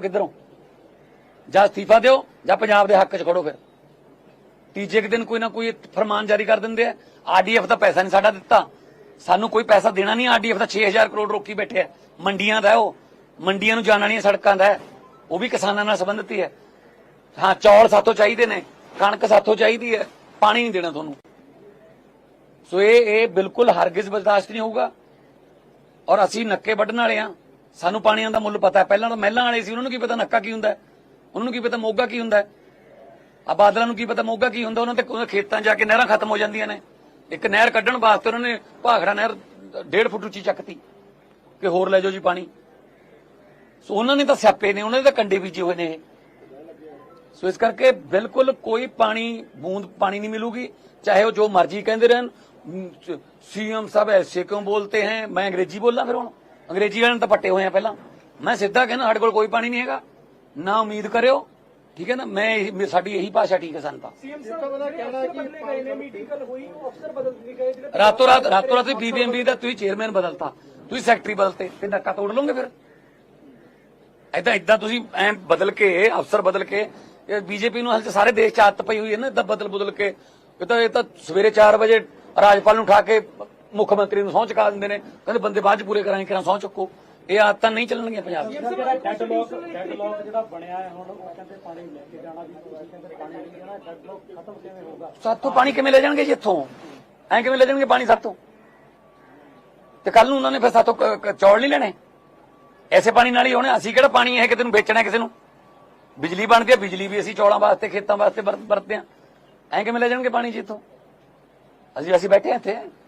ਕਿੱਧਰੋਂ? ਜਾਂ ਅਸਤੀਫਾ ਦਿਓ, ਜਾਂ ਪੰਜਾਬ ਦੇ ਹੱਕ 'ਚ ਖੜੋ ਫਿਰ। ਤੀਜੇ ਕੁ ਦਿਨ ਕੋਈ ਨਾ ਕੋਈ ਫਰਮਾਨ ਜਾਰੀ ਕਰ ਦਿੰਦੇ ਆ। ਆਰਡੀਐਫ ਦਾ ਪੈਸਾ ਨਹੀਂ ਸਾਡਾ ਦਿੱਤਾ। ਸਾਨੂੰ ਕੋਈ ਪੈਸਾ ਦੇਣਾ ਨਹੀਂ ਆਰਡੀਐਫ ਦਾ 6000 ਕਰੋੜ ਰੋਕੀ ਬੈਠੇ ਆ। ਮੰਡੀਆਂ ਦਾ ਉਹ। ਮੰਡੀਆਂ ਨੂੰ ਜਾਣ ਵਾਲੀਆਂ ਸੜਕਾਂ ਦਾ ਉਹ ਵੀ ਕਿਸਾਨਾਂ ਨਾਲ ਸੰਬੰਧਿਤ ਹੀ ਹੈ। ਹਾਂ, ਚੌਲ ਸਾਥੋਂ ਚਾਹੀਦੇ ਨੇ, ਕਣਕ ਸਾਥੋਂ ਚਾਹੀਦੀ ਹੈ। ਪਾਣੀ ਨਹੀਂ ਦੇਣਾ ਤੁਹਾਨੂੰ। ਸੋ ਇਹ ਇਹ ਬਿਲਕੁਲ ਹਰਗਿਜ਼ ਬਰਦਾਸ਼ਤ ਨਹੀਂ ਹੋਊਗਾ। ਔਰ ਅਸੀਂ ਨੱਕੇ ਵੱਢਣ ਵਾਲੇ ਆ ਸਾਨੂੰ ਪਾਣੀਆਂ ਦਾ ਮੁੱਲ ਪਤਾ ਹੈ। ਪਹਿਲਾਂ ਤਾਂ ਮਹਿਲਾਂ ਵਾਲੇ ਸੀ, ਉਹਨਾਂ ਨੂੰ ਕੀ ਪਤਾ ਨੱਕਾ ਕੀ ਹੁੰਦਾ ਉਹਨਾਂ ਨੂੰ ਕੀ ਪਤਾ ਮੋਗਾ ਕੀ ਹੁੰਦਾ ਹੈ? ਆ ਬਾਦਲਾਂ ਨੂੰ ਕੀ ਪਤਾ ਮੋਗਾ ਕੀ ਹੁੰਦਾ? ਉਹਨਾਂ ਤੇ ਖੇਤਾਂ ਜਾ ਕੇ ਨਹਿਰਾਂ ਖਤਮ ਹੋ ਜਾਂਦੀਆਂ ਨੇ। ਇੱਕ ਨਹਿਰ ਕੱਢਣ ਵਾਸਤੇ ਉਹਨਾਂ ਨੇ ਭਾਖੜਾ ਨਹਿਰ 1.5 ਫੁੱਟ ਉੱਚੀ ਚੱਕਤੀ ਕਿ ਹੋਰ ਲੈ ਜਾਓ ਜੀ ਪਾਣੀ। ਸੋ ਉਹਨਾਂ ਨੇ ਤਾਂ ਸਿਆਪੇ ਨੇ, ਉਹਨਾਂ ਦੇ ਤਾਂ ਕੰਡੇ ਬੀਜੇ ਹੋਏ ਨੇ ਇਹ। ਸੋ ਇਸ ਕਰਕੇ ਬਿਲਕੁਲ ਕੋਈ ਪਾਣੀ, ਬੂੰਦ ਪਾਣੀ ਨਹੀਂ ਮਿਲੂਗੀ। ਚਾਹੇ ਉਹ ਜੋ ਮਰਜ਼ੀ ਕਹਿੰਦੇ ਰਹਿਣ ਸੀਐਮ ਸਾਹਿਬ ਐਸੇ ਕਿਉਂ ਬੋਲਤੇ ਹੈ? ਮੈਂ ਅੰਗਰੇਜ਼ੀ ਬੋਲਾਂ ਫਿਰ ਹੁਣ। ਅੰਗਰੇਜ਼ੀ ਵਾਲਿਆਂ ਤਾਂ ਪੱਟੇ ਹੋਏ ਆ ਪਹਿਲਾਂ। ਮੈਂ ਸਿੱਧਾ ਕਹਿੰਦਾ ਸਾਡੇ ਕੋਲ ਕੋਈ ਪਾਣੀ ਨਹੀਂ ਹੈਗਾ। ਨਾ ਉਮੀਦ ਕਰਿਓ ਠੀਕ ਹੈ ਨਾ? ਮੈਂ ਸਾਡੀ ਇਹੀ ਭਾਸ਼ਾ ਠੀਕ ਹੈ ਸਾਨੂੰ ਤਾਂ। ਸੀਐਮ ਸਾਹਿਬ ਦਾ ਕਹਿਣਾ ਹੈ ਕਿ ਗਏ ਨੇ ਮੀਟਿੰਗ ਕੱਲ ਹੋਈ ਉਹ ਅਫਸਰ ਬਦਲ ਨਹੀਂ ਗਏ ਜਿਹੜੇ ਰਾਤੋਂ ਰਾਤ ਰਾਤੋਂ ਰਾਤ ਬੀਬੀਐਮਬੀ ਦਾ ਤੁਸੀਂ ਚੇਅਰਮੈਨ ਬਦਲਤਾ। ਤੁਸੀਂ ਸੈਕਟਰੀ ਬਦਲਤੇ ਤੇ ਨੱਕਾ ਤੋੜ ਲਓਗੇ ਫਿਰ? ਐਦਾਂ ਇਦਾਂ ਤੁਸੀਂ ਐ ਬਦਲ ਕੇ ਅਫਸਰ ਬਦਲ ਕੇ ਇਹ ਬੀਜੇਪੀ ਨੂੰ ਹਾਲ ਚ ਸਾਰੇ ਦੇਸ਼ ਚ ਆਦਤ ਪਈ ਹੋਈ ਹੈ ਨਾ ਇਦਾਂ ਬਦਲ ਬਦਲ ਕੇ। ਇਹ ਤਾਂ ਇਹ ਤਾਂ ਸਵੇਰੇ 4 ਵਜੇ ਰਾਜਪਾਲ ਨੂੰ ਉਠਾ ਕੇ ਮੁੱਖ ਮੰਤਰੀ ਨੂੰ ਸਹੁੰ ਚੁਕਾ ਦਿੰਦੇ ਨੇ। ਕਹਿੰਦੇ ਬੰਦੇ ਬਾਅਦ ਚ ਪੂਰੇ ਕਰਾਂਗੇ ਕਿਰਾਂ ਸਹੁੰ ਚੁੱਕੋ। ਇਹ ਆਦਤਾਂ ਨਹੀਂ ਚੱਲਣਗੀਆਂ ਪੰਜਾਬ 'ਚ ਜਿਹੜਾ ਡੈਡਲੌਕ ਡੈਡਲੌਕ ਜਿਹੜਾ ਬਣਿਆ ਹੈ ਹੁਣ ਉਹ ਕਹਿੰਦੇ ਪਾਣੀ ਲੈ ਕੇ ਜਾਣਾ ਵੀ ਤੁਸੀਂ ਕਹਿੰਦੇ ਪਾਣੀ ਨਹੀਂ ਜਾਣਾ ਡੈਡਲੌਕ ਖਤਮ ਕਿਵੇਂ ਹੋਊਗਾ? ਸਾਤੋਂ ਪਾਣੀ ਕਿਵੇਂ ਲੈ ਜਾਣਗੇ ਜੀ ਇੱਥੋਂ? ਐਂ ਕਿਵੇਂ ਲੈ ਜਾਣਗੇ ਪਾਣੀ ਸਾਤੋਂ ਤੇ ਕੱਲ ਨੂੰ ਉਹਨਾਂ ਨੇ ਫਿਰ ਕ- ਚੌਲ ਨਹੀਂ ਲੈਣੇ? ਐਸੇ ਪਾਣੀ ਨਾਲ ਹੀ ਹੋਣੇ। ਅਸੀਂ ਕਿਹੜਾ ਪਾਣੀ ਇਹ ਕਿਸੇ ਨੂੰ ਵੇਚਣਾ ਕਿਸੇ ਨੂੰ? ਬਿਜਲੀ ਬਣਦੀ ਹੈ ਬਿਜਲੀ ਵੀ ਅਸੀਂ ਚੌਲਾਂ ਵਾਸਤੇ ਖੇਤਾਂ ਵਾਸਤੇ ਵਰ- ਵਰਤਦੇ ਆ। ਐਂ ਕਿਵੇਂ ਲੈ ਜਾਣਗੇ ਪਾਣੀ ਜੀ ਇੱਥੋਂ? ਅਸੀਂ ਅਸੀਂ ਬੈਠੇ ਇੱਥੇ।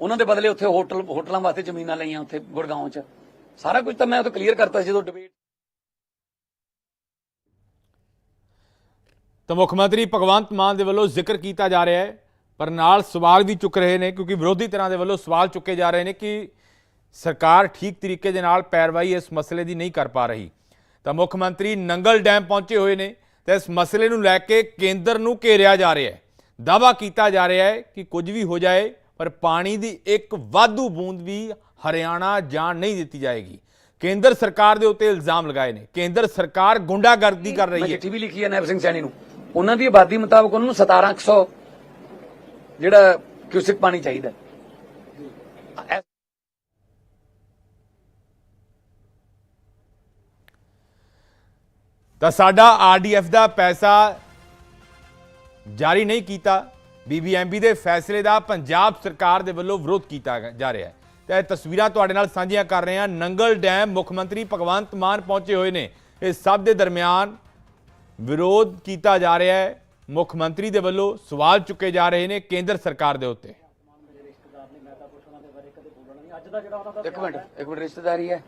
ਉਹਨਾਂ ਦੇ ਬਦਲੇ ਉੱਥੇ ਹੋਟਲ, ਹੋਟਲਾਂ ਵਾਸਤੇ ਜ਼ਮੀਨਾਂ ਲਈਆਂ ਉੱਥੇ ਗੁੜਗਾਉਂ 'ਚ। ਸਾਰਾ ਕੁਝ ਤਾਂ ਮੈਂ ਉਹ ਕਲੀਅਰ ਕਰਤਾ ਸੀ ਜਦੋਂ ਡਿਬੇਟ ਤਾਂ ਮੁੱਖ ਮੰਤਰੀ ਭਗਵੰਤ ਮਾਨ ਦੇ ਵੱਲੋਂ ਜ਼ਿਕਰ ਕੀਤਾ ਜਾ ਰਿਹਾ ਹੈ, ਪਰ ਨਾਲ ਸਵਾਲ ਵੀ ਚੁੱਕ ਰਹੇ ਨੇ, ਕਿਉਂਕਿ ਵਿਰੋਧੀ ਤਰ੍ਹਾਂ ਦੇ ਵੱਲੋਂ ਸਵਾਲ ਚੁੱਕੇ ਜਾ ਰਹੇ ਨੇ ਕਿ ਸਰਕਾਰ ਠੀਕ ਤਰੀਕੇ ਦੇ ਨਾਲ ਪੈਰਵਾਈ ਇਸ ਮਸਲੇ ਦੀ ਨਹੀਂ ਕਰ ਪਾ ਰਹੀ। ਤਾਂ ਮੁੱਖ ਮੰਤਰੀ ਨੰਗਲ ਡੈਮ ਪਹੁੰਚੇ ਹੋਏ ਨੇ, ਤੇ ਇਸ ਮਸਲੇ ਨੂੰ ਲੈ ਕੇ ਕੇਂਦਰ ਨੂੰ ਘੇਰਿਆ ਜਾ ਰਿਹਾ ਹੈ। ਦਾਵਾ ਕੀਤਾ ਜਾ ਰਿਹਾ ਹੈ ਕਿ ਕੁਝ ਵੀ ਹੋ ਜਾਏ ਪਰ ਪਾਣੀ ਦੀ ਇੱਕ ਵਾਧੂ ਬੂੰਦ ਵੀ ਹਰਿਆਣਾ ਜਾਣ ਨਹੀਂ ਦਿੱਤੀ ਜਾਏਗੀ। ਕੇਂਦਰ ਸਰਕਾਰ ਦੇ ਉੱਤੇ ਇਲਜ਼ਾਮ ਲਗਾਏ ਨੇ। ਕੇਂਦਰ ਸਰਕਾਰ ਗੁੰਡਾਗਰਦੀ ਕਰ ਰਹੀ ਹੈ। ਚਿੱਠੀ ਵੀ ਲਿਖੀ ਹੈ ਨੈਬ ਸਿੰਘ ਸੈਣੀ ਨੂੰ। ਉਹਨਾਂ ਦੀ ਆਬਾਦੀ ਮੁਤਾਬਕ ਉਹਨਾਂ ਨੂੰ 1700 ਜਿਹੜਾ ਕਿਊਸਿਕ ਪਾਣੀ ਚਾਹੀਦਾ। ਤਾਂ ਸਾਡਾ ਆਰਡੀਐਫ ਦਾ ਪੈਸਾ ਜਾਰੀ ਨਹੀਂ ਕੀਤਾ। ਬੀਬੀਐਮਬੀ ਦੇ ਫੈਸਲੇ ਦਾ ਪੰਜਾਬ ਸਰਕਾਰ ਦੇ ਵੱਲੋਂ ਵਿਰੋਧ ਕੀਤਾ ਜਾ ਰਿਹਾ ਹੈ। ਤਾਂ ਇਹ ਤਸਵੀਰਾਂ ਤੁਹਾਡੇ ਨਾਲ ਸਾਂਝੀਆਂ ਕਰ ਰਹੇ ਹਾਂ। ਨੰਗਲ ਡੈਮ ਮੁੱਖ ਮੰਤਰੀ ਭਗਵੰਤ ਮਾਨ ਪਹੁੰਚੇ ਹੋਏ ਨੇ। ਇਸ ਸਭ ਦੇ ਦਰਮਿਆਨ ਵਿਰੋਧ ਕੀਤਾ ਜਾ ਰਿਹਾ ਹੈ। ਮੁੱਖ ਮੰਤਰੀ ਦੇ ਵੱਲੋਂ ਸਵਾਲ ਚੁੱਕੇ ਜਾ ਰਹੇ ਨੇ ਕੇਂਦਰ ਸਰਕਾਰ ਦੇ ਉੱਤੇ। ਇੱਕ ਮਿੰਟ ਇੱਕ ਮਿੰਟ, ਰਿਸ਼ਤੇਦਾਰੀ ਹੈ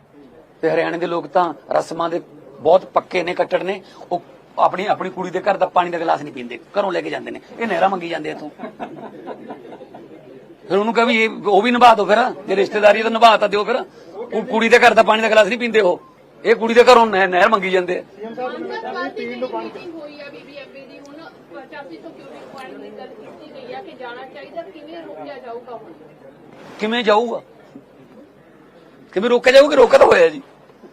ਤੇ ਹਰਿਆਣੇ ਦੇ ਲੋਕ ਤਾਂ ਰਸਮਾਂ ਦੇ ਬਹੁਤ ਪੱਕੇ ਨੇ, ਕੱਟੜ ਨੇ। ਉਹ ਆਪਣੀ ਆਪਣੀ ਕੁੜੀ ਦੇ ਘਰ ਦਾ ਪਾਣੀ ਦਾ ਗਲਾਸ ਨਹੀਂ ਪੀਂਦੇ। ਘਰੋਂ ਲੈ ਕੇ ਜਾਂਦੇ ਨੇ। ਇਹ ਨਹਿਰਾ ਮੰਗੀ ਜਾਂਦੇ ਇਥੋਂ। ਫਿਰ ਉਹਨੂੰ ਕਹ ਵੀ ਇਹ ਉਹ ਵੀ ਨਿਭਾ ਦਿਓ ਫਿਰ। ਜੇ ਰਿਸ਼ਤੇਦਾਰੀ ਹੈ ਤਾਂ ਨਿਭਾ ਤਾਂ ਦਿਓ ਫਿਰ। ਉਹ ਕੁੜੀ ਦੇ ਘਰ ਦਾ ਪਾਣੀ ਦਾ ਗਲਾਸ ਨਹੀਂ ਪੀਂਦੇ ਉਹ। ਇਹ ਕੁੜੀ ਦੇ ਘਰੋਂ ਨਹਿ- ਨਹਿਰ ਮੰਗੀ ਜਾਂਦੇ। ਆ ਅੰਤਰਰਾਸ਼ਟਰੀ ਮੀਟਿੰਗ ਹੋਈ ਆ ਬੀਬੀਐਮਬੀ ਦੀ। ਹੁਣ 8500 ਕਿਊਬਿਕ ਪਾਣੀ ਦੀ ਗੱਲ ਕੀਤੀ ਗਈ ਆ ਕਿ ਜਾਣਾ ਚਾਹੀਦਾ। ਕਿਵੇਂ ਜਾਊਗਾ ਹੁਣ? ਕਿਵੇਂ ਜਾਊਗਾ? ਕਿਵੇਂ ਰੋਕਿਆ ਜਾਊਗਾ ਰੋਕਿਆ ਤਾਂ ਹੋਇਆ ਜੀ।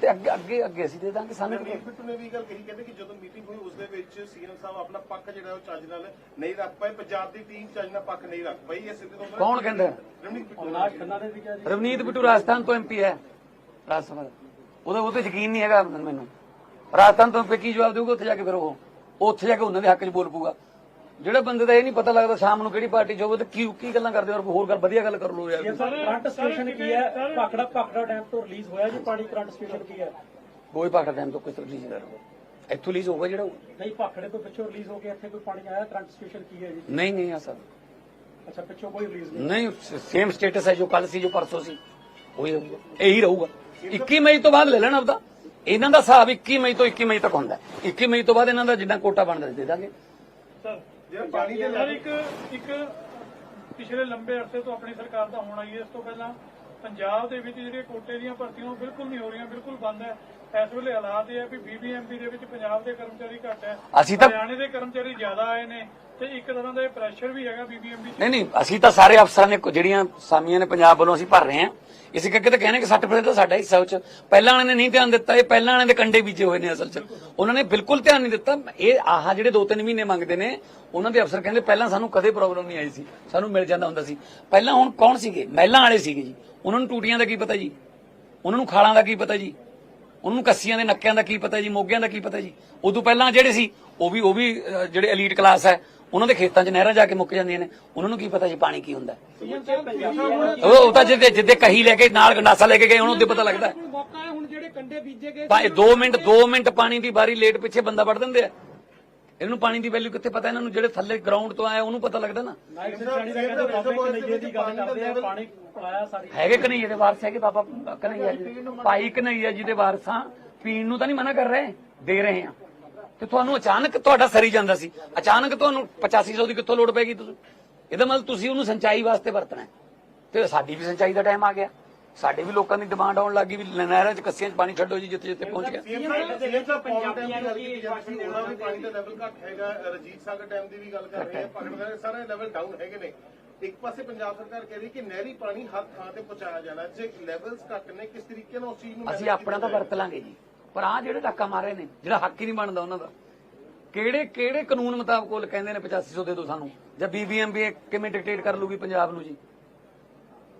ਤੇ ਅੱਗੇ ਅੱਗੇ ਅੱਗੇ ਅਸੀਂ ਦੇ ਦਾਂਗੇ ਸਾਨੂੰ ਬਿੱਟੂ ਨੇ ਵੀ ਇਹ ਗੱਲ ਕਹੀ ਕਹਿੰਦੇ ਕਿ ਜਦੋਂ ਮੀਟਿੰਗ ਹੋਈ ਉਸ ਦੇ ਵਿੱਚ ਸੀਐਮ ਸਾਹਿਬ ਆਪਣਾ ਪੱਖ ਜਿਹੜਾ ਉਹ ਚੱਜ ਨਾਲ ਨਹੀਂ ਰੱਖ ਪਾਏ। ਪੰਜਾਬ ਦੀ ਟੀਮ ਚੱਜ ਨਾਲ ਪੱਖ ਨਹੀਂ ਰੱਖ ਪਾਈ ਇਹ ਸਿੱਧੇ ਤੇ ਕੌਣ ਕਹਿੰਦਾ? ਹੈ? ਰਣਜੀਤ ਬਿੱਟੂ ਅਵਨਾਸ਼ ਖੰਨਾ ਨੇ ਵੀ ਕਿਹਾ ਜੀ। ਰਵਨੀਤ ਬਿੱਟੂ ਰਾਜਸਥਾਨ ਤੋਂ ਐਮਪੀ ਹੈ ਰਾਜ ਸਭਾ ਦਾ। ਉਹਦਾ ਉਹ ਤੇ ਯਕੀਨ ਨਹੀਂ ਹੈਗਾ ਮੈਨੂੰ। ਰਾਜਸਥਾਨ ਤੋਂ MP ਕੀ ਜਵਾਬ ਦੇਊਗਾ ਉੱਥੇ ਜਾ ਕੇ ਫਿਰ ਉਹ ਉਹ ਉੱਥੇ ਜਾ ਕੇ ਉਹਨਾਂ ਦੇ ਹੱਕ 'ਚ ਬੋਲ ਪੂਗਾ ਜਿਹੜੇ ਬੰਦੇ ਦਾ ਇਹ ਨਹੀਂ ਪਤਾ ਲੱਗਦਾ ਸ਼ਾਮ ਨੂੰ ਕਿਹੜੀ ਪਾਰਟੀ 'ਚ ਹੋਵੇ ਤੇ ਕੀ ਕੀ ਗੱਲਾਂ ਕਰਦੇ ਹੋ ਹੋਰ ਗੱਲ ਵਧੀਆ ਗੱਲ ਕਰ ਲਓ ਯਾਰ। ਸਰ ਕਰੰਟ ਸਟੇਸ਼ਨ ਕੀ ਹੈ? ਭਾਖੜਾ ਭਾਖੜਾ ਡੈਮ ਤੋਂ ਰਿਲੀਜ਼ ਹੋਇਆ ਜੀ ਪਾਣੀ ਕਰੰਟ ਸਟੇਸ਼ਨ ਕੀ ਹੈ? ਕੋਈ ਪਾਖੜਾ ਟਾਈਮ ਤੋਂ ਕੋਈ ਰਿਲੀਜ਼ ਕਰ ਇੱਥੋਂ ਰਿਲੀਜ਼ ਹੋਊਗਾ ਜਿਹੜਾ। ਨਹੀਂ ਭਾਖੜੇ ਤੋਂ ਪਿੱਛੋਂ ਰਿਲੀਜ਼ ਹੋ ਕੇ ਇੱਥੇ ਕੋਈ ਪਾਣੀ ਆਇਆ ਕਰੰਟ ਸਟੇਸ਼ਨ ਕੀ ਹੈ ਜੀ? ਨਹੀਂ ਨਹੀਂ ਆ ਸਰ। ਅੱਛਾ ਪਿੱਛੋਂ ਕੋਈ ਰਿਲੀਜ਼ ਨਹੀਂ ਨਹੀਂ ਸੇਮ ਸਟੇਟਸ ਹੈ ਜੋ ਕੱਲ ਸੀ ਜੋ ਪਰਸੋਂ ਸੀ। ਉਹੀ ਰਹੂਗਾ। ਇਹੀ ਰਹੂਗਾ। 21 ਮਈ ਤੋਂ ਬਾਅਦ ਲੈ ਲੈਣਾ ਆਪਦਾ। ਇਹਨਾਂ ਦਾ ਹਿਸਾਬ 21 ਮਈ ਤੋਂ 21 ਮਈ ਤੱਕ ਹੁੰਦਾ ਹੈ। 21 ਮਈ ਤੋਂ ਬਾਅਦ ਇਹਨਾਂ ਦਾ ਜਿੰਨਾ ਕੋਟਾ ਬਣਦਾ ਦੇ ਦਾਂਗੇ। ਜਿਹੜਾ ਪਾਣੀ ਦੇ ਸਰ ਇੱਕ ਇੱਕ ਪਿਛਲੇ ਲੰਬੇ ਅਰਸੇ ਤੋਂ ਆਪਣੀ ਸਰਕਾਰ ਦਾ ਹੋਣਾ ਹੀ। ਇਸ ਤੋਂ ਪਹਿਲਾਂ ਪੰਜਾਬ ਦੇ ਵਿੱਚ ਜਿਹੜੀਆਂ ਕੋਟੇ ਦੀਆਂ ਭਰਤੀਆਂ ਉਹ ਬਿਲਕੁਲ ਨਹੀਂ ਹੋ ਰਹੀਆਂ ਬਿਲਕੁਲ ਬੰਦ ਹੈ। ਇਸ ਵੇਲੇ ਹਾਲਾਤ ਇਹ ਹੈ ਵੀ ਬੀਬੀਐਮਪੀ ਦੇ ਵਿੱਚ ਪੰਜਾਬ ਦੇ ਕਰਮਚਾਰੀ ਘੱਟ ਹੈ ਅਸੀਂ ਤਾਂ- ਹਰਿਆਣੇ ਦੇ ਕਰਮਚਾਰੀ ਜ਼ਿਆਦਾ ਆਏ ਨੇ ਤੇ ਇੱਕ ਤਰ੍ਹਾਂ ਦਾ ਇਹ ਪ੍ਰੈਸ਼ਰ ਵੀ ਹੈਗਾ ਬੀਬੀਐਮਪੀ ਨਹੀਂ ਨਹੀਂ ਅਸੀਂ ਤਾਂ ਸਾਰੇ ਅਫਸਰਾਂ ਨੇ ਕੋ- ਜਿਹੜੀਆਂ ਸਾਮੀਆਂ ਨੇ ਪੰਜਾਬ ਵੱਲੋਂ ਅਸੀਂ ਭਰ ਰਹੇ ਹਾਂ। ਇਸੇ ਕਰਕੇ ਤਾਂ ਕਹਿੰਦੇ ਕਿ 60% ਤਾਂ ਸਾਡਾ ਹਿੱਸਾ ਉਹ ਚ ਪਹਿਲਾਂ ਵਾਲਿਆਂ ਨੇ ਨਹੀਂ ਧਿਆਨ ਦਿੱਤਾ ਇਹ ਪਹਿਲਾਂ ਵਾਲਿਆਂ ਦੇ ਕੰਡੇ ਬੀਜੇ ਹੋਏ ਨੇ ਅਸਲ ਚ। ਉਹਨਾਂ ਨੇ ਬਿਲਕੁਲ ਧਿਆਨ ਨਹੀਂ ਦਿੱਤਾ। ਇਹ ਆਹ ਜਿਹੜੇ 2-3 ਮਹੀਨੇ ਮੰਗਦੇ ਨੇ ਉਹਨਾਂ ਦੇ ਅਫਸਰ ਕਹਿੰਦੇ ਪਹਿਲਾਂ ਸਾਨੂੰ ਕਦੇ ਪ੍ਰੋਬਲਮ ਨਹੀਂ ਆਈ ਸੀ। ਸਾਨੂੰ ਮਿਲ ਜਾਂਦਾ ਹੁੰਦਾ ਸੀ। ਪਹਿਲਾਂ ਹੁਣ ਕੌਣ ਸੀਗੇ? ਮਹਿਲਾਂ ਵਾਲੇ ਸੀਗੇ ਜੀ। ਉਹਨਾਂ ਨੂੰ ਟੂਟੀਆਂ ਦਾ ਕੀ ਪਤਾ ਜੀ? ਉਹਨਾਂ ਨੂੰ ਖਾਲਾਂ ਦਾ ਕੀ ਪਤਾ ਜੀ? ਉਹਨਾਂ ਕੱਸੀਆਂ ਦੇ ਨੱਕਿਆਂ ਦਾ ਕੀ ਪਤਾ ਜੀ ਮੋਗਿਆਂ ਦਾ ਕੀ ਪਤਾ ਜੀ ਉਦੋਂ ਪਹਿਲਾਂ ਜਿਹੜੇ ਸੀ ਉਹ ਵੀ ਉਹ ਵੀ ਜਿਹੜੇ ਐਲੀਟ ਕਲਾਸ ਹੈ ਉਹਨਾਂ ਦੇ ਖੇਤਾਂ 'ਚ ਨਹਿਰਾਂ ਜਾ ਕੇ ਮੁੱਕ ਜਾਂਦੀਆਂ ਨੇ ਉਹਨਾਂ ਨੂੰ ਕੀ ਪਤਾ ਜੀ ਪਾਣੀ ਕੀ ਹੁੰਦਾ। ਉਹ ਉਹ ਤਾਂ ਜਿੱਦੇ ਜਿੱਦੇ ਕਹੀ ਲੈ ਕੇ ਨਾਲ ਗੰਡਾਸਾ ਲੈ ਕੇ ਗਏ ਉਹਨਾਂ ਨੂੰ ਪਤਾ ਲੱਗਦਾ ਹੈ। ਮੌਕਾ ਹੈ ਹੁਣ ਜਿਹੜੇ ਕੰਡੇ ਬੀਜੇ ਗਏ ਭਾਵੇਂ 2 ਮਿੰਟ 2 ਮਿੰਟ ਪਾਣੀ ਦੀ ਬਾਰੀ ਲੇਟ ਪਿੱਛੇ ਬੰਦਾ ਵੜ ਦਿੰਦੇ ਆ ਇਹਨੂੰ ਪਾਣੀ ਦੀ ਵੈਲਿਊ ਕਿੱਥੇ ਪਤਾ? ਇਹਨਾਂ ਨੂੰ ਜਿਹੜੇ ਥੱਲੇ ਗਰਾਊਂਡ ਤੋਂ ਆਏ ਉਹਨੂੰ ਪਤਾ ਲੱਗਦਾ ਨਾ? ਨਾਇਕ ਸਿੰਘ ਸੈਣੀ ਦਾ ਕਹਿੰਦੇ ਬਾਬੇ ਕਨਈਏ ਦੀ ਗੱਲ ਕਰਦੇ ਆ ਪਾਣੀ ਪਲਾਇਆ ਸਾਰੀ। ਹੈਗੇ ਕਨਈਏ ਦੇ ਵਾਰਸ ਹੈਗੇ? ਬਾਬਾ ਕਨਈਆ ਜੀ ਭਾਈ ਕਨਈਆ ਜੀ ਦੇ ਵਾਰਸਾਂ ਪੀਣ ਨੂੰ ਤਾਂ ਨਹੀਂ ਮਨਾ ਕਰ ਰਹੇ? ਦੇ ਰਹੇ ਆ। ਤੇ ਤੁਹਾਨੂੰ ਅਚਾਨਕ ਤੁਹਾਡਾ ਸਰੀ ਜਾਂਦਾ ਸੀ। ਅਚਾਨਕ ਤੁਹਾਨੂੰ 8500 ਦੀ ਕਿੱਥੋਂ ਲੋੜ ਪੈਗੀ ਤੁਸੀਂ? ਇਹਦਾ ਮਤਲਬ ਤੁਸੀਂ ਉਹਨੂੰ ਸਿੰਚਾਈ ਵਾਸਤੇ ਵਰਤਣਾ। ਤੇ ਸਾਡੀ ਵੀ ਸਿੰਚਾਈ ਦਾ ਟਾਈਮ ਆ ਗਿਆ। ਸਾਡੇ ਵੀ ਲੋਕਾਂ ਦੀ ਡਿਮਾਂਡ ਆਉਣ ਲੱਗੀ ਵੀ ਨਹਿਰਾਂ 'ਚ ਕੱਸੀਆਂ 'ਚ ਪਾਣੀ ਛੱਡੋ ਜੀ ਜਿੱਥੇ ਜਿੱਥੇ ਪਹੁੰਚ ਗਿਆ। ਸੀਐਮ ਸਾਹਿਬ ਪੰਜਾਬੀਆਂ ਨੂੰ ਕੀ ਉਹਨਾਂ ਵੀ ਪਾਣੀ ਦਾ ਲੈਵਲ ਘੱਟ ਹੈਗਾ ਰਜੀਤ ਸਾਗਰ ਡੈਮ ਦੀ ਵੀ ਗੱਲ ਕਰ ਰਹੇ ਆ ਪਕੜ ਰਹੇ ਸਾਰੇ ਲੈਵਲ ਡਾਊਨ ਹੈਗੇ ਨੇ। ਇੱਕ ਪਾਸੇ ਪੰਜਾਬ ਸਰਕਾਰ ਕਹਿ ਰਹੀ ਕਿ ਨਹਿਰੀ ਪਾਣੀ ਹਰ ਥਾਂ ਤੇ ਪਹੁੰਚਾਇਆ ਜਾਣਾ ਜੇ ਲੈਵਲਸ ਘੱਟ ਨੇ ਕਿਸ ਤਰੀਕੇ ਨਾਲ ਉਸ ਚੀਜ਼ ਨੂੰ ਅਸੀਂ ਆਪਣਾ ਤਾਂ ਵਰਤ ਲਾਂਗੇ ਜੀ। ਪਰ ਆ ਜਿਹੜੇ ਧੱਕਾ ਮਾਰੇ ਨੇ ਜਿਹੜਾ ਹੱਕ ਹੀ ਨਹੀਂ ਬਣਦਾ ਉਹਨਾਂ ਦਾ। ਕਿਹੜੇ ਕਿਹੜੇ ਕਾਨੂੰਨ ਮੁਤਾਬਕ ਉਹ ਕਹਿੰਦੇ ਨੇ 8500 ਦੇ ਦਿਓ ਸਾਨੂੰ? ਜਾਂ ਬੀਬੀਐਮਬੀ ਕਿਵੇਂ ਡਿਕਟੇਟ ਕਰ ਲੂਗੀ ਪੰਜਾਬ ਨੂੰ ਜੀ?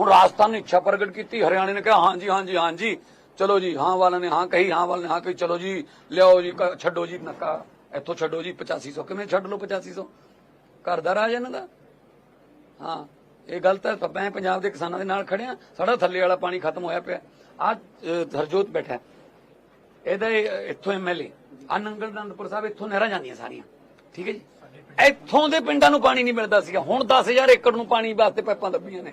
ਹੁਣ ਰਾਜਸਥਾਨ ਨੇ ਇੱਛਾ ਪ੍ਰਗਟ ਕੀਤੀ, ਹਰਿਆਣੇ ਨੇ ਕਿਹਾ, ਹਾਂਜੀ ਹਾਂਜੀ ਹਾਂਜੀ। ਚਲੋ ਜੀ, ਹਾਂ ਵਾਲਿਆਂ ਨੇ, ਹਾਂ ਕਹੀ, ਹਾਂ ਵਾਲਿਆਂ ਨੇ, ਹਾਂ ਕਹੀ, ਚਲੋ ਜੀ, ਲਿਆਓ ਜੀ ਛੱਡੋ ਜੀ, ਨੱਕਾ। ਇੱਥੋਂ ਛੱਡੋ ਜੀ 8500 ਕਿਵੇਂ ਛੱਡ ਲਓ 8500 ਘਰ ਦਾ ਰਾਜ ਇਹਨਾਂ ਦਾ? ਹਾਂ, ਇਹ ਗਲਤ ਹੈ ਮੈਂ ਪੰਜਾਬ ਦੇ ਕਿਸਾਨਾਂ ਦੇ ਨਾਲ ਖੜਿਆ। ਸਾਡਾ ਥੱਲੇ ਵਾਲਾ ਪਾਣੀ ਖਤਮ ਹੋਇਆ ਪਿਆ। ਆ ਹਰਜੋਤ ਬੈਠਾ ਹੈ। ਇਹਦਾ ਇਹ- ਇੱਥੋਂ ਐਮਐਲਏ ਆ ਨੰਗਲ ਅਨੰਦਪੁਰ ਸਾਹਿਬ, ਇੱਥੋਂ ਨਹਿਰਾਂ ਜਾਂਦੀਆਂ ਸਾਰੀਆਂ। ਠੀਕ ਹੈ ਜੀ? ਇੱਥੋਂ ਦੇ ਪਿੰਡਾਂ ਨੂੰ ਪਾਣੀ ਨਹੀਂ ਮਿਲਦਾ ਸੀਗਾ। ਹੁਣ 10000 ਏਕੜ ਨੂੰ ਪਾਣੀ ਵਾਸਤੇ ਪਾਈਪਾਂ ਲੱਭੀਆਂ ਨੇ।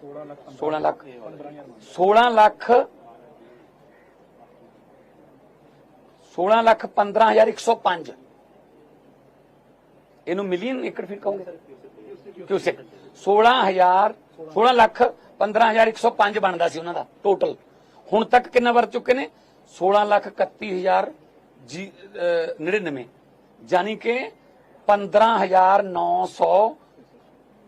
16 ਲੱਖ 16 ਲੱਖ। 16 ਲੱਖ 15105 ਇਹਨੂੰ ਮਿਲੀਅਨ ਏਕੜ ਫਿਰ ਕਹੋਗੇ? ਕਿਊਸੈਕ। 16000 16 ਲੱਖ 15105 ਬਣਦਾ ਸੀ ਉਹਨਾਂ ਦਾ ਟੋਟਲ ਹੁਣ ਤੱਕ ਕਿੰਨਾ ਵਰ ਚੁੱਕੇ ਨੇ? 16 ਲੱਖ 31000 ਜੀ ਅਹ, 99 ਯਾਨੀ ਕਿ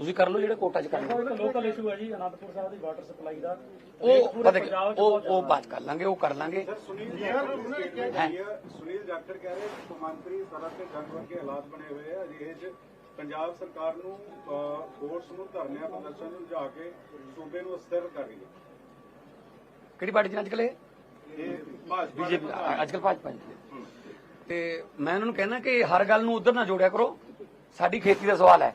ਤੁਸੀਂ ਕਰ ਲਓ ਜਿਹੜੇ ਕੋਰਟਾਂ 'ਚ ਕਰਨਾ ਉਹ ਲੋਕਲ ਇਸ਼ੂ ਹੈ ਜੀ ਅਨੰਦਪੁਰ ਸਾਹਿਬ ਦੀ ਵਾਟਰ ਸਪਲਾਈ ਦਾ। ਉਹ ਪੂਰੇ ਪਤਾ ਕੀ- ਉਹ ਉਹ ਬਾਤ ਕਰ ਲਾਂਗੇ ਉਹ ਕਰ ਲਾਂਗੇ। ਸੁਨੀਲ। ਸੁਨੀਲ ਜਾਖੜ ਕਹਿ ਰਹੇ ਕਿ ਕੌਮਾਂਤਰੀ ਸਰਹੱਦ ਤੇ ਜੰਗ ਵਰਗੇ ਹਾਲਾਤ ਬਣੇ ਹੋਏ ਆ। ਅਜਿਹੇ 'ਚ ਪੰਜਾਬ ਸਰਕਾਰ ਨੂੰ ਫੋਰਸ ਨੂੰ ਧਰਨਿਆਂ ਪ੍ਰਦਰਸ਼ਨ ਨੂੰ ਲਿਜਾ ਕੇ ਸੂਬੇ ਨੂੰ ਅਸਥਿਰ ਕਰ ਰਹੀ ਹੈ। ਕਿਹੜੀ ਪਾਰਟੀ ਚ ਅੱਜ ਕੱਲ੍ਹ ਇਹ? ਇਹ ਭਾਜਪਾ ਦੇ ਬੀਜੇਪੀ ਪ੍ਰਧਾਨ- ਅੱਜ ਕੱਲ ਭਾਜਪਾ ਜੀ ਤੇ ਮੈਂ ਉਹਨਾਂ ਨੂੰ ਕਹਿਣਾ ਕਿ ਹਰ ਗੱਲ ਨੂੰ ਉਧਰ ਨਾ ਜੋੜਿਆ ਕਰੋ। ਸਾਡੀ ਖੇਤੀ ਦਾ ਸਵਾਲ ਹੈ।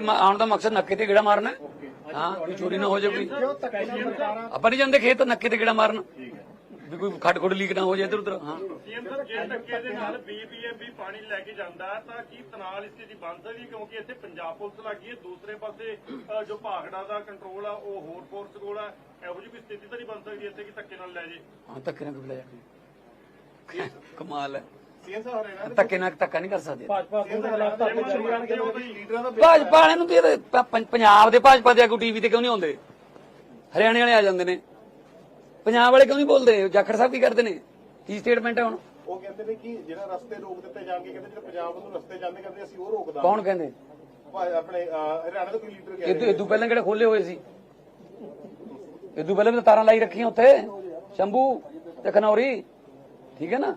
ਮਾ- ਆਉਣ ਦਾ ਮਕਸਦ ਨੱਕੇ ਤੇ ਗੇੜਾ ਮਾਰਨਾ ਹੈ। ਹਾਂ ਕੋਈ ਚੋਰੀ ਨਾ ਹੋ ਜਾਵੇ ਕੋਈ। ਆਪਾਂ ਨਹੀਂ ਜਾਂਦੇ ਖੇਤ ਨੱਕੇ ਤੇ ਗੇੜਾ ਮਾਰਨ। ਵੀ ਕੋਈ ਖੱਡ ਖੁੱਡ ਲੀਕ ਨਾ ਹੋ ਜਾਏ ਇੱਧਰ ਉੱਧਰ ਹਾਂ। ਸੀਐਮ ਸਾਹਿਬ ਜੇ ਧੱਕੇ ਦੇ ਨਾਲ ਬੀਬੀਐਮਬੀ ਪਾਣੀ ਲੈ ਕੇ ਜਾਂਦਾ ਹੈ ਤਾਂ ਕੀ ਤਨਾਲ ਇਸ ਦੀ ਸਕਦੀ ਹੈ? ਕਿਉਂਕਿ ਇੱਥੇ ਪੰਜਾਬ ਪੁਲਿਸ ਲੱਗੀ ਹੈ ਦੂਸਰੇ ਪਾਸੇ ਅ, ਜੋ ਭਾਗੜਾ ਦਾ ਕੰਟਰੋਲ ਆ ਉਹ ਹੋਰ ਫੋਰਸ ਕੋਲ ਆ। ਇਹੋ ਜਿਹੀ ਕੋਈ ਸਥਿਤੀ ਤਾਂ ਨਹੀਂ ਬਣ ਸਕਦੀ ਇੱਥੇ ਕਿ ਧੱਕੇ ਨਾਲ ਲੈ ਜੇ? ਹਾਂ ਧੱਕੇ ਨਾਲ ਕਿਉਂ ਜਾ ਕਮਾਲ ਹੈ। ਸੀਐਮ ਸਾਹਿਬ ਦੇ ਧੱਕੇ ਨਾਲ ਧੱਕਾ ਨਹੀਂ ਕਰ ਸਕਦੇ। ਭਾਜਪਾ ਦੇ ਖਿਲਾਫ ਤਾਂ ਜਾਰੀ ਰਹਿਣਗੇ ਲੀਡਰਾਂ ਦਾ ਭਾਜਪਾ ਵਾਲਿਆਂ ਨੂੰ ਪ- ਪੰਜਾਬ ਦੇ ਭਾਜਪਾ ਦੇ ਆਗੂ ਟੀਵੀ ਤੇ ਕਿਉਂ ਨਹੀਂ ਆਉਂਦੇ? ਹਰਿਆਣੇ ਵਾਲੇ ਆ ਜਾਂਦੇ ਨੇ। ਪੰਜਾਬ ਵਾਲੇ ਕਿਉਂ ਨਹੀਂ ਬੋਲਦੇ? ਜਾਖੜ ਸਾਹਿਬ ਕੀ ਕਰਦੇ ਨੇ? ਕੀ ਸਟੇਟਮੈਂਟ ਹੈ ਹੁਣ? ਉਹ ਕਹਿੰਦੇ ਨੇ ਕਿ ਜਿਹੜਾ ਰਸਤੇ ਰੋਕ ਦਿੱਤੇ ਜਾਣਗੇ ਕਹਿੰਦੇ ਜਿਹੜੇ ਪੰਜਾਬ ਵੱਲੋਂ ਰਸਤੇ ਜਾਂਦੇ ਕਹਿੰਦੇ ਅਸੀਂ ਉਹ ਰੋਕਦਾ ਕੌਣ ਕਹਿੰਦੇ? ਆਪਣੇ ਹਰਿਆਣਾ ਦਾ ਕੋਈ ਲੀਡਰ ਕਹਿ ਇਦੋਂ ਇਦੋਂ ਪਹਿਲਾਂ ਕਿਹੜੇ ਖੋਲੇ ਹੋਏ ਸੀ? ਇਦੋਂ ਪਹਿਲਾਂ ਵੀ ਤਾਂ ਤਾਰਾਂ ਲਾਈ ਰੱਖੀਆਂ ਉੱਥੇ। ਸ਼ੰਭੂ ਤੇ ਖਨੌਰੀ। ਠੀਕ ਹੈ ਨਾ?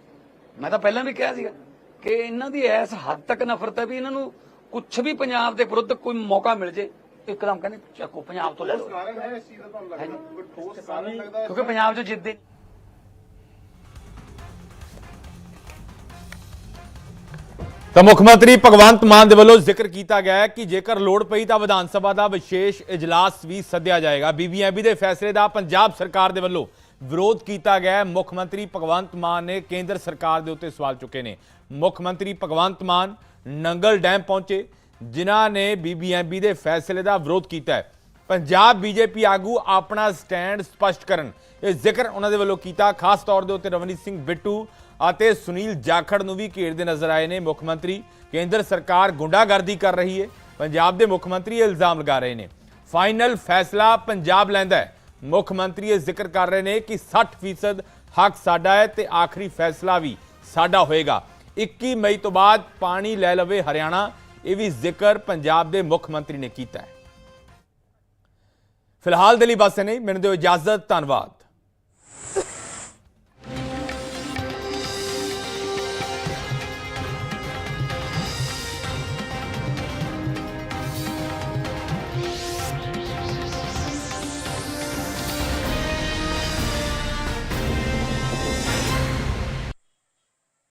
ਮੈਂ ਤਾਂ ਪਹਿਲਾਂ ਵੀ ਕਿਹਾ ਸੀਗਾ ਕਿ ਇਹਨਾਂ ਦੀ ਇਸ ਹੱਦ ਤੱਕ ਨਫ਼ਰਤ ਹੈ ਵੀ ਇਹਨਾਂ ਨੂੰ ਕੁਝ ਵੀ ਪੰਜਾਬ ਦੇ ਵਿਰੁੱਧ ਕੋਈ ਮੌਕਾ ਮਿਲ ਜੇ ਇੱਕਦਮ ਕਹਿੰਦੇ ਚੱਕੋ ਪੰਜਾਬ ਤੋਂ ਲੈ ਲਓ। ਕਿਉਂਕਿ ਪੰਜਾਬ 'ਚ ਜਿੱਦੇ ਤਾਂ ਮੁੱਖ ਮੰਤਰੀ ਭਗਵੰਤ ਮਾਨ ਦੇ ਵੱਲੋਂ ਜ਼ਿਕਰ ਕੀਤਾ ਗਿਆ ਹੈ ਕਿ ਜੇਕਰ ਲੋੜ ਪਈ ਤਾਂ ਵਿਧਾਨ ਸਭਾ ਦਾ ਵਿਸ਼ੇਸ਼ ਇਜਲਾਸ ਵੀ ਸੱਦਿਆ ਜਾਏਗਾ। ਬੀਬੀਐਮਬੀ ਦੇ ਫੈਸਲੇ ਦਾ ਪੰਜਾਬ ਸਰਕਾਰ ਦੇ ਵੱਲੋਂ ਵਿਰੋਧ ਕੀਤਾ ਗਿਆ ਹੈ। ਮੁੱਖ ਮੰਤਰੀ ਭਗਵੰਤ ਮਾਨ ਨੇ ਕੇਂਦਰ ਸਰਕਾਰ ਦੇ ਉੱਤੇ ਸਵਾਲ ਚੁੱਕੇ ਨੇ। ਮੁੱਖ ਮੰਤਰੀ ਭਗਵੰਤ ਮਾਨ ਨੰਗਲ ਡੈਮ ਪਹੁੰਚੇ, ਜਿਨ੍ਹਾਂ ਨੇ ਬੀਬੀਐਮਬੀ ਦੇ ਫੈਸਲੇ ਦਾ ਵਿਰੋਧ ਕੀਤਾ ਹੈ। ਪੰਜਾਬ ਬੀਜੇਪੀ ਆਗੂ ਆਪਣਾ ਸਟੈਂਡ ਸਪਸ਼ਟ ਕਰਨ, ਇਹ ਜ਼ਿਕਰ ਉਹਨਾਂ ਦੇ ਵੱਲੋਂ ਕੀਤਾ। ਖਾਸ ਤੌਰ ਦੇ ਉੱਤੇ ਰਵਨੀਤ ਸਿੰਘ ਬਿੱਟੂ ਅਤੇ ਸੁਨੀਲ ਜਾਖੜ ਨੂੰ ਵੀ ਘੇਰਦੇ ਨਜ਼ਰ ਆਏ ਨੇ। ਮੁੱਖ ਮੰਤਰੀ ਕੇਂਦਰ ਸਰਕਾਰ ਗੁੰਡਾਗਰਦੀ ਕਰ ਰਹੀ ਹੈ। ਪੰਜਾਬ ਦੇ ਮੁੱਖ ਮੰਤਰੀ ਇਹ ਇਲਜ਼ਾਮ ਲਗਾ ਰਹੇ ਨੇ। ਫਾਈਨਲ ਫੈਸਲਾ ਪੰਜਾਬ ਲੈਂਦਾ ਹੈ। ਮੁੱਖ ਮੰਤਰੀ ਇਹ ਜ਼ਿਕਰ ਕਰ ਰਹੇ ਨੇ ਕਿ 60% ਹੱਕ ਸਾਡਾ ਹੈ ਤੇ ਆਖਰੀ ਫੈਸਲਾ ਵੀ ਸਾਡਾ ਹੋਏਗਾ। 21 ਮਈ ਤੋਂ ਬਾਅਦ ਪਾਣੀ ਲੈ ਲਵੇ ਹਰਿਆਣਾ, ਇਹ ਵੀ ਜ਼ਿਕਰ ਪੰਜਾਬ ਦੇ ਮੁੱਖ ਮੰਤਰੀ ਨੇ ਕੀਤਾ ਹੈ। ਫਿਲਹਾਲ ਦੇ ਲਈ ਬਸ ਨਹੀਂ ਮੈਨੂੰ ਦਿਓ ਇਜਾਜ਼ਤ। ਧੰਨਵਾਦ।